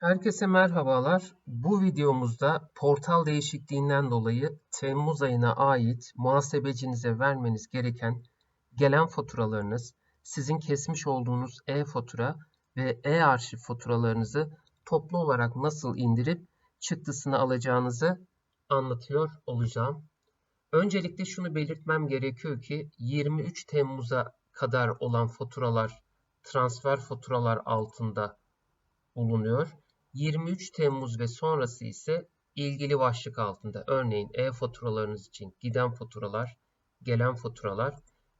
Herkese merhabalar. Bu videomuzda portal değişikliğinden dolayı Temmuz ayına ait muhasebecinize vermeniz gereken gelen faturalarınız, sizin kesmiş olduğunuz e-fatura ve e-arşiv faturalarınızı toplu olarak nasıl indirip çıktısını alacağınızı anlatıyor olacağım. Öncelikle şunu belirtmem gerekiyor ki 23 Temmuz'a kadar olan faturalar transfer faturalar altında bulunuyor. 23 Temmuz ve sonrası ise ilgili başlık altında örneğin e-faturalarınız için giden faturalar, gelen faturalar,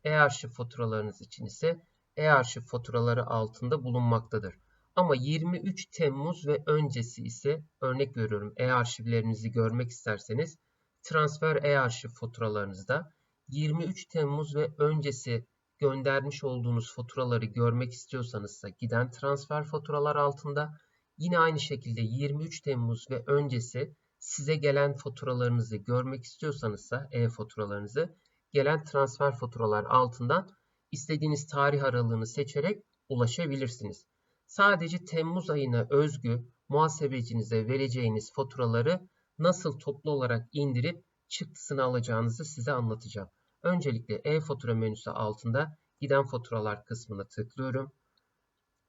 e-arşiv faturalarınız için ise e-arşiv faturaları altında bulunmaktadır. Ama 23 Temmuz ve öncesi ise örnek veriyorum e-arşivlerinizi görmek isterseniz transfer e-arşiv faturalarınızda 23 Temmuz ve öncesi göndermiş olduğunuz faturaları görmek istiyorsanız da giden transfer faturalar altında Yine aynı şekilde 23 Temmuz ve öncesi size gelen faturalarınızı görmek istiyorsanız da e-faturalarınızı gelen transfer faturalar altından istediğiniz tarih aralığını seçerek ulaşabilirsiniz. Sadece Temmuz ayına özgü muhasebecinize vereceğiniz faturaları nasıl toplu olarak indirip çıktısını alacağınızı size anlatacağım. Öncelikle e-fatura menüsü altında giden faturalar kısmına tıklıyorum.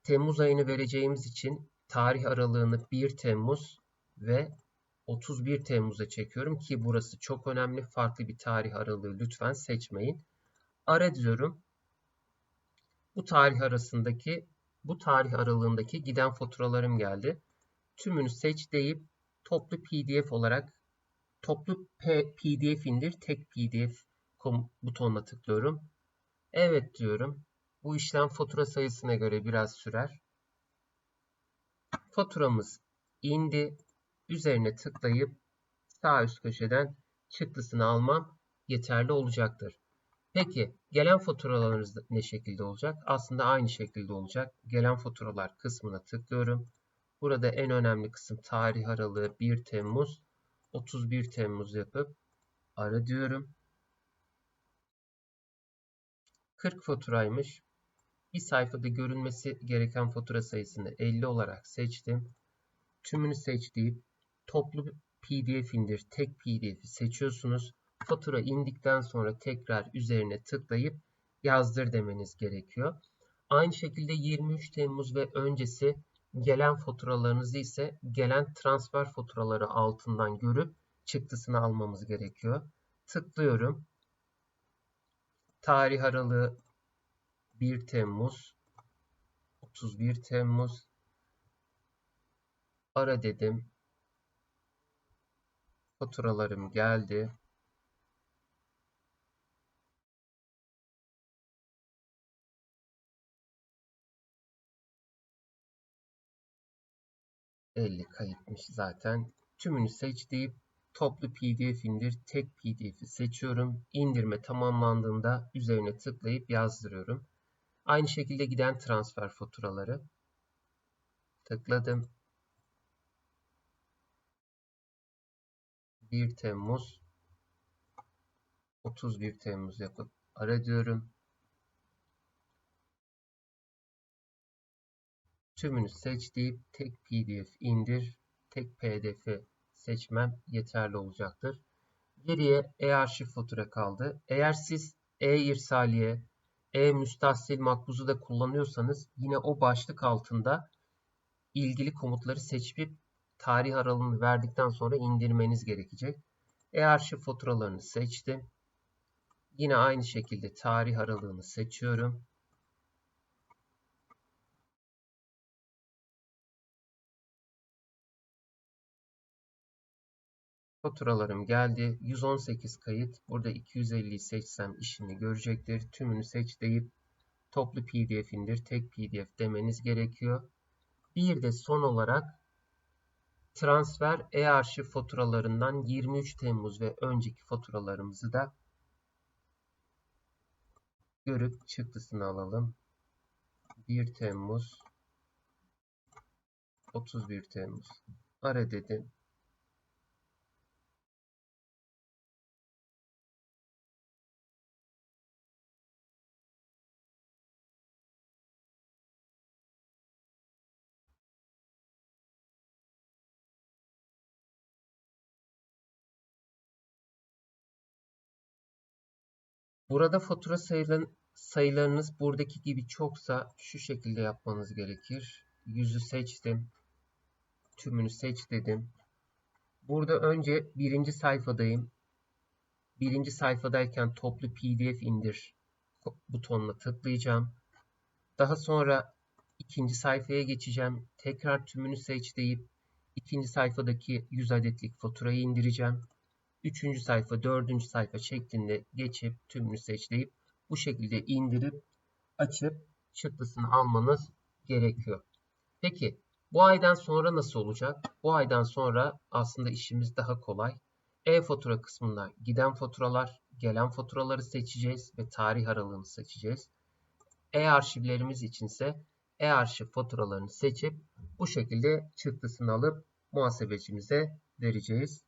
Temmuz ayını vereceğimiz için tarih aralığını 1 Temmuz ve 31 Temmuz'a çekiyorum ki burası çok önemli. Farklı bir tarih aralığı lütfen seçmeyin. Ara diyorum. Bu tarih arasındaki bu tarih aralığındaki giden faturalarım geldi. Tümünü seç deyip toplu PDF olarak toplu PDF indir tek PDF butonuna tıklıyorum. Evet diyorum. Bu işlem fatura sayısına göre biraz sürer. Faturamız indi. Üzerine tıklayıp sağ üst köşeden çıktısını almam yeterli olacaktır. Peki gelen faturalarınız ne şekilde olacak? Aslında aynı şekilde olacak. Gelen faturalar kısmına tıklıyorum. Burada en önemli kısım tarih aralığı 1 Temmuz 31 Temmuz yapıp ara diyorum. 40 faturaymış bir sayfada görünmesi gereken fatura sayısını 50 olarak seçtim. Tümünü seç deyip toplu pdf indir tek pdf'i seçiyorsunuz. Fatura indikten sonra tekrar üzerine tıklayıp yazdır demeniz gerekiyor. Aynı şekilde 23 Temmuz ve öncesi gelen faturalarınızı ise gelen transfer faturaları altından görüp çıktısını almamız gerekiyor. Tıklıyorum. Tarih aralığı 1 Temmuz 31 Temmuz ara dedim. Faturalarım geldi. Elli kayıtmış zaten. Tümünü seç deyip toplu pdf indir tek pdf'i seçiyorum. İndirme tamamlandığında üzerine tıklayıp yazdırıyorum. Aynı şekilde giden transfer faturaları. Tıkladım. 1 Temmuz 31 Temmuz yapıp ara diyorum. Tümünü seç deyip tek pdf indir, tek pdf seçmem yeterli olacaktır. Geriye e-arşiv fatura kaldı. Eğer siz e-irsaliye, e-müstahsil makbuzu da kullanıyorsanız yine o başlık altında ilgili komutları seçip tarih aralığını verdikten sonra indirmeniz gerekecek. E-arşiv faturalarını seçtim. Yine aynı şekilde tarih aralığını seçiyorum. Faturalarım geldi. 118 kayıt. Burada 250'yi seçsem işini görecektir. Tümünü seç deyip toplu pdf indir, tek pdf demeniz gerekiyor. Bir de son olarak transfer e-arşiv faturalarından 23 Temmuz ve önceki faturalarımızı da görüp çıktısını alalım. 1 Temmuz 31 Temmuz ara dedim. Burada fatura sayılan, sayılarınız buradaki gibi çoksa şu şekilde yapmanız gerekir. Yüzü seçtim. Tümünü seç dedim. Burada önce birinci sayfadayım. Birinci sayfadayken toplu pdf indir butonuna tıklayacağım. Daha sonra ikinci sayfaya geçeceğim. Tekrar tümünü seç deyip ikinci sayfadaki 100 adetlik faturayı indireceğim. Üçüncü sayfa, dördüncü sayfa şeklinde geçip tümünü seç deyip bu şekilde indirip açıp çıktısını almanız gerekiyor. Peki bu aydan sonra nasıl olacak? Bu aydan sonra aslında işimiz daha kolay. E-fatura kısmında giden faturalar, gelen faturaları seçeceğiz ve tarih aralığını seçeceğiz. E-arşivlerimiz içinse e-arşiv faturalarını seçip bu şekilde çıktısını alıp muhasebecimize vereceğiz.